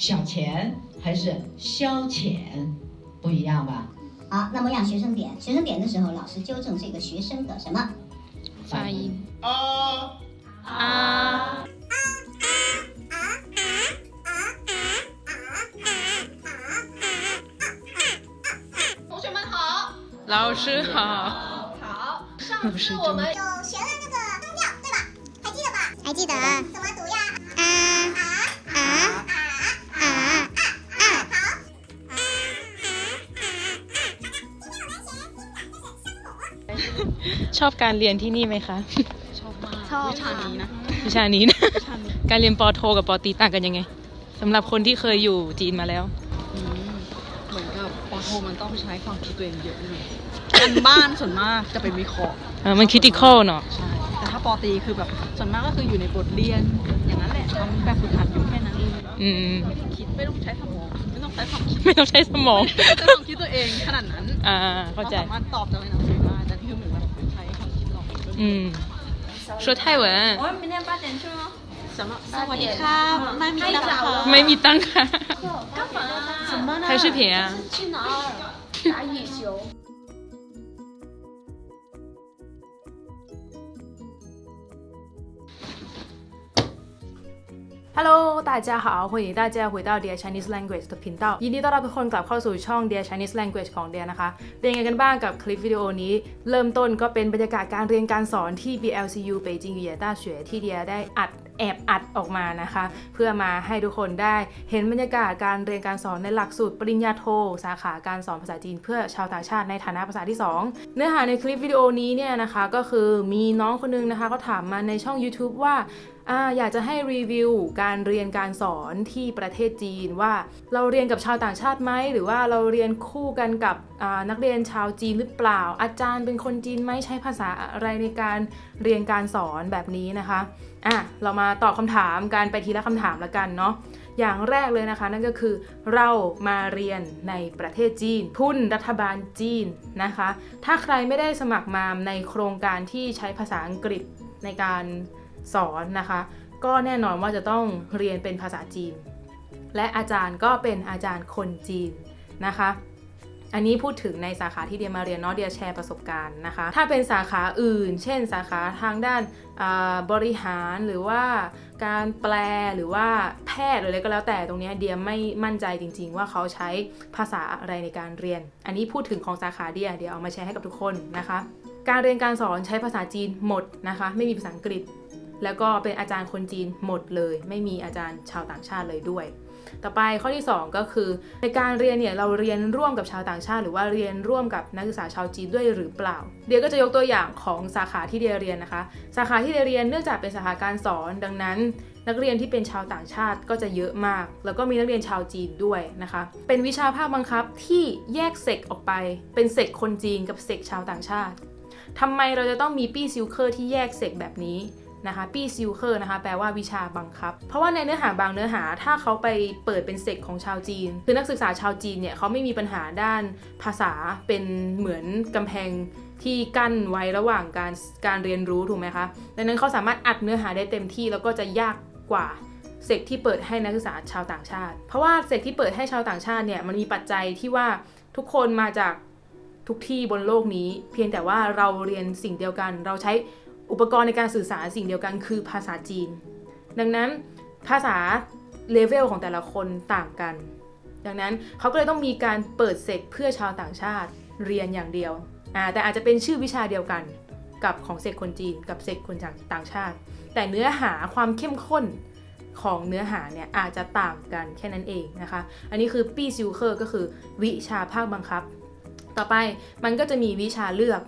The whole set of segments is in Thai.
小钱还是消遣，不一样吧？好，那么让学生点，学生点的时候，老师纠正这个学生的什么？发音。啊。啊，同学们好，老师好，好，上不是次我们有学了那个声调，对吧？还记得吧？还记得。怎么 ชอบการเรียนที่นี่ไหมคะชอบวิชานี้นะ วิชานี้นะ การเรียนปอโทกับปอตรีต่างกันยังไงสำหรับคนที่เคยอยู่จีนมาแล้ว อืมเหมือนกับปอโทมันต้องใช้ความคิดตัวเองเยอะหน่อยกันบ้านส่วนมากจะเป็นวิเคราะห์เออมันคิดติคอลเนาะ ใช่แต่ถ้าปอตรีคือแบบส่วนมากก็คืออยู่ในบทเรียน อย่างนั้นแหละทำแบบฝึกหัดอยู่แค่นั้นเองอืมไม่ต้องคิดไม่ต้องใช้สมองไม่ต้องใช้ความคิดไม่ต้องใช้สมอง ไม่ต้องความคิดตัวเองขนาดนั้นอ่า เข้าใจ รสามารถตอบจากในหนังสือ 嗯，说泰文。我们明天八点去吗？什么？八点？拍。米当卡。干嘛？怎么了？拍视频。Hello，大家好，欢迎大家回到 Dear Chinese Language 的频道ยินดีต้อนรับทุกคนกลับเข้าสู่ช่อง Dear Chinese Language ของ Dear นะคะ เป็นยังไงกันบ้างกับคลิปวิดีโอนี้ เริ่มต้นก็เป็นบรรยากาศการเรียนการสอนที่ BLCU 北京语言大学ที่ Dear ได้อัดแอบอัดออกมานะคะ เพื่อมาให้ทุกคนได้เห็นบรรยากาศการเรียนการสอนในหลักสูตรปริญญาโท สาขาการสอนภาษาจีน เพื่อชาวต่างชาติในฐานะภาษาที่ 2 เนื้อหาในคลิปวิดีโอนี้เนี่ยนะคะก็คือมีน้องคนนึงนะคะเขาถามมาในช่อง YouTube ว่า ออยากจะให้รีวิวการเรียนการสอนที่ประเทศจีนว่าเราเรียนกับชาวต่างชาติไหมหรือว่าเราเรียนคู่กันกับนักเรียนชาวจีนหรือเปล่า อาจารย์เป็นคนจีนไหมใช้ภาษาอะไรในการเรียนการสอนแบบนี้นะคะอะเรามาตอบคำถามการไปทีละคำถามละกันเนาะอย่างแรกเลยนะคะ นั่นก็คือเรามาเรียนในประเทศจีน ทุนรัฐบาลจีนนะคะ ถ้าใครไม่ได้สมัครมาในโครงการที่ใช้ภาษาอังกฤษในการ สอนนะคะ ก็แน่นอนว่าจะต้องเรียนเป็นภาษาจีน และอาจารย์ก็เป็นอาจารย์คนจีนนะคะ อันนี้พูดถึงในสาขาที่เดียมาเรียนเนาะเดียแชร์ประสบการณ์นะคะ ถ้าเป็นสาขาอื่น เช่น สาขาทางด้านบริหารหรือว่าการแปลหรือว่าแพทย์หรืออะไรก็แล้วแต่ตรงนี้เดียไม่มั่นใจจริง ๆ ว่าเขาใช้ภาษาอะไรในการเรียน อันนี้พูดถึงของสาขาเดียเดียเอามาแชร์ให้กับทุกคนนะคะ การเรียนการสอนใช้ภาษาจีนหมดนะคะ ไม่มีภาษาอังกฤษ แล้วก็เป็นอาจารย์คนจีนหมดเลย ไม่มีอาจารย์ชาวต่างชาติเลยด้วย ต่อไปข้อที่ 2 ก็คือ ในการเรียนเนี่ยเราเรียนร่วมกับชาวต่างชาติ หรือว่าเรียนร่วมกับนักศึกษาชาวจีนด้วยหรือเปล่า เดียก็จะยกตัวอย่างของสาขาที่เดียเรียนนะคะ สาขาที่เดียเรียนเนื่องจากเป็นสาขาการสอนดังนั้นนักเรียนที่เป็นชาวต่างชาติก็จะเยอะมาก แล้วก็มีนักเรียนชาวจีนด้วยนะคะ เป็นวิชาภาคบังคับที่แยกเซกออกไป เป็นเซกคนจีนกับเซกชาวต่างชาติทำไมเราจะต้องมีปี้ซิลเคอร์ที่แยกเซกแบบนี้ นะคะปีซิลเคอร์นะคะแปลว่าวิชาบังคับ เพราะว่าในเนื้อหาบางเนื้อหาถ้าเขาไปเปิดเป็นเซกของชาวจีน คือนักศึกษาชาวจีนเนี่ยเขาไม่มีปัญหาด้านภาษาเป็นเหมือนกำแพงที่กั้นไว้ระหว่างการการเรียนรู้ถูกไหมคะดังนั้นเขาสามารถอัดเนื้อหาได้เต็มที่แล้วก็จะยากกว่าเซกที่เปิดให้นักศึกษาชาวต่างชาติ เพราะว่าเซกที่เปิดให้ชาวต่างชาติเนี่ยมันมีปัจจัยที่ว่าทุกคนมาจากทุกที่บนโลกนี้ เพียงแต่ว่าเราเรียนสิ่งเดียวกัน เราใช้ อุปกรณ์ในการสื่อสารสิ่งเดียวกันคือภาษาจีน ดังนั้นภาษาเลเวลของแต่ละคนต่างกัน ดังนั้นเขาก็เลยต้องมีการเปิดเซกเพื่อชาวต่างชาติเรียนอย่างเดียวอ่าแต่อาจจะเป็นชื่อวิชาเดียวกันกับของเซกคนจีน กับเซกคนจากต่างชาติ แต่เนื้อหาความเข้มข้นของเนื้อหาเนี่ยอาจจะต่างกันแค่นั้นเองนะคะ อันนี้คือปี้ซิลเคอร์ก็คือวิชาภาคบังคับ ต่อไปมันก็จะมีวิชาเลือก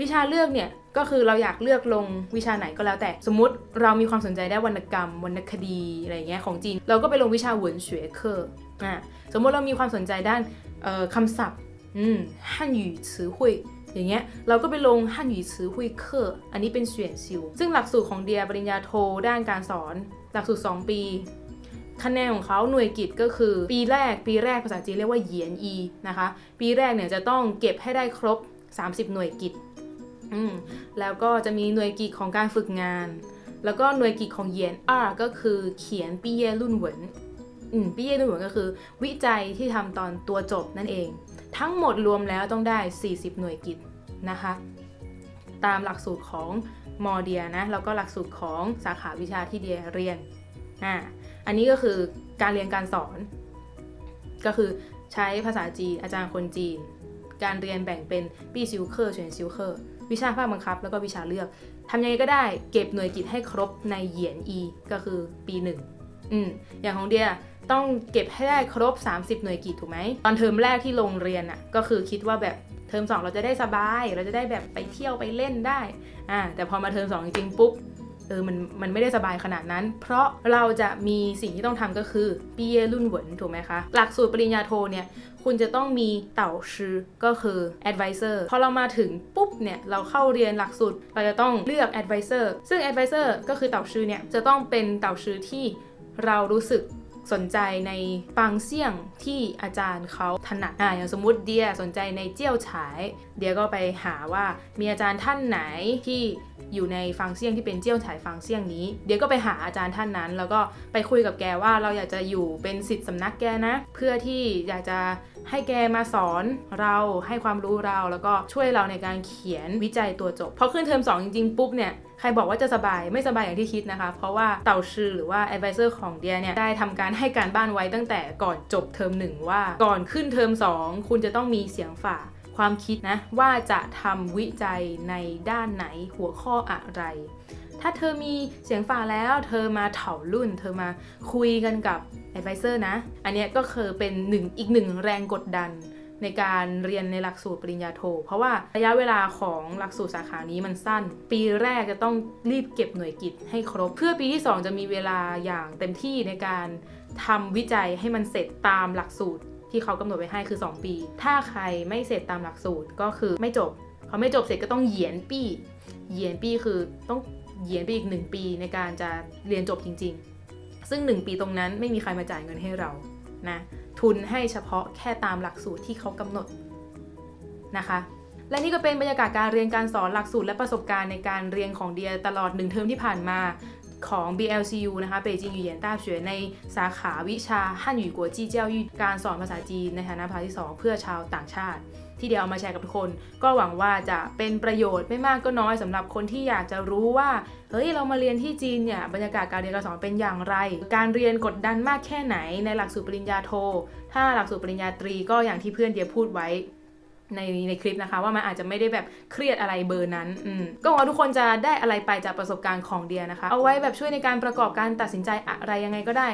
วิชาเลือกเนี่ยก็คือเราอยากเลือกลงวิชาไหนก็แล้วแต่สมมติเรามีความสนใจได้วรรณกรรมวรรณคดีอะไรเงี้ยของจีน เราก็ไปลงวิชาหวนเฉวยเคอร์อะสมมติเรามีความสนใจด้านคำศัพท์อืมฮั่นหยู่ซือหุยอย่างเงี้ยเราก็ไปลงฮั่นหยู่ซือหุยเคอร์อันนี้เป็นเฉียนซิว ซึ่งหลักสูตรของเดียปริญญาโทด้านการสอน หลักสูตร 2 ปีคะแนนของเขาหน่วยกิจก็คือ ปีแรก ปีแรกภาษาจีนเรียกว่าเหยียนอีนะคะ ปีแรกเนี่ยจะต้องเก็บให้ได้ครบ 30 หน่วยกิจ อืมแล้วก็จะมีหน่วยกิตของการฝึกงาน แล้วก็หน่วยกิตของเยียนอาก็คือเขียนปีเยรุ่นเหวินอืมปีเยรุ่นเหวินก็คือ วิจัยที่ทำตอนตัวจบนั่นเอง ทั้งหมดรวมแล้วต้องได้ 40 หน่วยกิตนะคะ ตามหลักสูตรของมอเดียนะแล้วก็หลักสูตรของสาขาวิชาที่เดียเรียนอ่าอันนี้ก็คือการเรียนการสอน ก็คือใช้ภาษาจีนอาจารย์คนจีน การเรียนแบ่งเป็นปีซิวเคอร์เฉียนซิวเคอร์ วิชาภาคบังคับ แล้วก็วิชาเลือกทำยังไงก็ได้เก็บหน่วยกิตให้ครบในเหยียน E ก็คือปีหนึ่งอืมอย่างของเดียต้องเก็บให้ได้ครบ 30 หน่วยกิตถูกไหมตอนเทอมแรกที่ลงเรียนอะก็คือคิดว่าแบบเทอม2 เราจะได้สบาย เราจะได้แบบไปเที่ยวไปเล่นได้อ่าแต่พอมาเทอม2จริงๆปุ๊บ เออมันมันไม่ได้สบายขนาดนั้น เพราะเราจะมีสิ่งที่ต้องทำก็คือปีเยรุ่นเหวินถูกไหมคะหลักสูตรปริญญาโทเนี่ยคุณจะต้องมีเต่าชื่อก็คือ advisor พอเรามาถึงปุ๊บเนี่ยเราเข้าเรียนหลักสูตรเราจะต้องเลือก advisor ซึ่ง advisor ก็คือเต่าชื่อเนี่ยจะต้องเป็นเต่าชื่อที่เรารู้สึกสนใจในฟังเสี่ยงที่อาจารย์เขาถนัดอ่าอย่างสมมุติเดียสนใจในเจี้ยวฉาย เดียก็ไปหาว่ามีอาจารย์ท่านไหนที่ อยู่ในฟังเสียงที่เป็นเจี้ยวฉายฟังเสียงนี้ เดียวก็ไปหาอาจารย์ท่านนั้น แล้วก็ไปคุยกับแกว่าเราอยากจะอยู่เป็นสิทธิ์สำนักแกนะ เพื่อที่อยากจะให้แกมาสอนเราให้ความรู้เราแล้วก็ช่วยเราในการเขียนวิจัยตัวจบพอขึ้นเทอม2จริงๆปุ๊บเนี่ยใครบอกว่าจะสบายไม่สบายอย่างที่คิดนะคะ เพราะว่าเต่าชื่อหรือว่า advisor ของเดียเนี่ย ได้ทำการให้การบ้านไว้ตั้งแต่ก่อนจบเทอมหนึ่งว่า ก่อนขึ้นเทอม2 คุณจะต้องมีเสียงฝ่า ความคิดนะว่าจะทำวิจัยในด้านไหนหัวข้ออะไร ถ้าเธอมีเสียงฝ่าแล้ว เธอมาเถารุ่น เธอมาคุยกันกับ advisor นะ อันนี้ก็คือเป็นหนึ่งอีกหนึ่งแรงกดดันในการเรียนในหลักสูตรปริญญาโท เพราะว่าระยะเวลาของหลักสูตรสาขานี้มันสั้น ปีแรกจะต้องรีบเก็บหน่วยกิตให้ครบ เพื่อปีที่ 2 จะมีเวลาอย่างเต็มที่ในการทำวิจัยให้มันเสร็จตามหลักสูตร ที่เขากำหนดไว้ให้คือ 2 ปี ถ้าใครไม่เสร็จตามหลักสูตรก็คือไม่จบพอไม่จบเสร็จก็ต้องเหยียนปี้เหยียนปี้คือต้องเหยียนไปอีก 1 ปีในการจะเรียนจบจริง ๆ ซึ่ง 1 ปีตรงนั้นไม่มีใครมาจ่ายเงินให้เรานะทุนให้เฉพาะแค่ตามหลักสูตรที่เขากำหนดนะคะ และนี่ก็เป็นบรรยากาศการเรียนการสอนหลักสูตรและประสบการณ์ในการเรียนของเดียตลอดหนึ่งเทอมที่ผ่านมา ของ BLCU นะคะเปจิงยูเยียนต้เฉวในสาขาวิชาฮั่นหยู่กัวาการสอนภาษาจีนในฐานะภาษาที่ 2 เพื่อชาวต่างชาติ ที่เดี๋ยวเอามาแชร์กับทุกคน ก็หวังว่าจะเป็นประโยชน์ไม่มากก็น้อยสำหรับคนที่อยากจะรู้ว่าเฮ้ยเรามาเรียนที่จีนเนี่ยบรรยากาศการเรียนการสอนเป็นอย่างไร การเรียนกดดันมากแค่ไหนในหลักสูตรปริญญาโท ถ้าหลักสูตรปริญญาตรีก็อย่างที่เพื่อนเดียพูดไว้ ในในคลิปนะคะ ว่ามันอาจจะไม่ได้แบบเครียดอะไรเบอร์นั้นอืมก็หวังว่าทุกคนจะได้อะไรไปจากประสบการณ์ของเดียนะคะ เอาไว้แบบช่วยในการประกอบการตัดสินใจอะไรยังไงก็ได้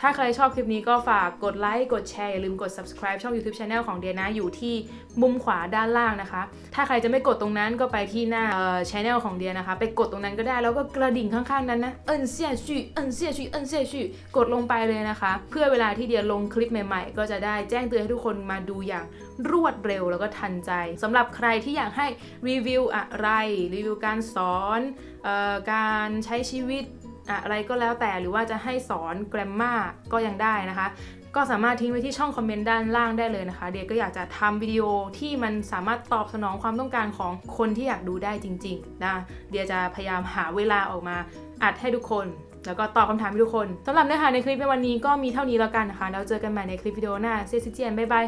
ถ้าใครชอบคลิปนี้ก็ฝากกดไลค์ กดแชร์ อย่าลืมกด subscribe ช่อง YouTube Channel ของเดียนะอยู่ที่มุมขวาด้านล่างนะคะ ถ้าใครจะไม่กดตรงนั้นก็ไปที่หน้าเอ่อ channel ของเดียนะคะ ไปกดตรงนั้นก็ได้แล้วก็กระดิ่งข้างๆนั้นนะเอินเสียชื่อเอินเสียชื่อเอินเสียชื่อกดลงไปเลยนะคะ เพื่อเวลาที่เดียลงคลิปใหม่ๆ ก็จะได้แจ้งเตือนให้ทุกคนมาดูอย่างรวดเร็วแล้วก็ทันใจสำหรับใครที่อยากให้รีวิวอะไรรีวิวการสอนเอ่อการใช้ชีวิต อะไรก็แล้วแต่หรือว่าจะให้สอน grammar ก็ยังได้นะคะ ก็สามารถทิ้งไว้ที่ช่องคอมเมนต์ด้านล่างได้เลยนะคะ เดียก็อยากจะทำวิดีโอที่มันสามารถตอบสนองความต้องการของคนที่อยากดูได้จริงๆนะเดียจะพยายามหาเวลาออกมาอัดให้ทุกคนแล้วก็ตอบคำถามให้ทุกคนสำหรับเนื้อหาในคลิปในวันนี้ก็มีเท่านี้แล้วกันนะคะ แล้วเจอกันใหม่ในคลิปวิดีโอหน้าเซซิเจียนบ๊ายบาย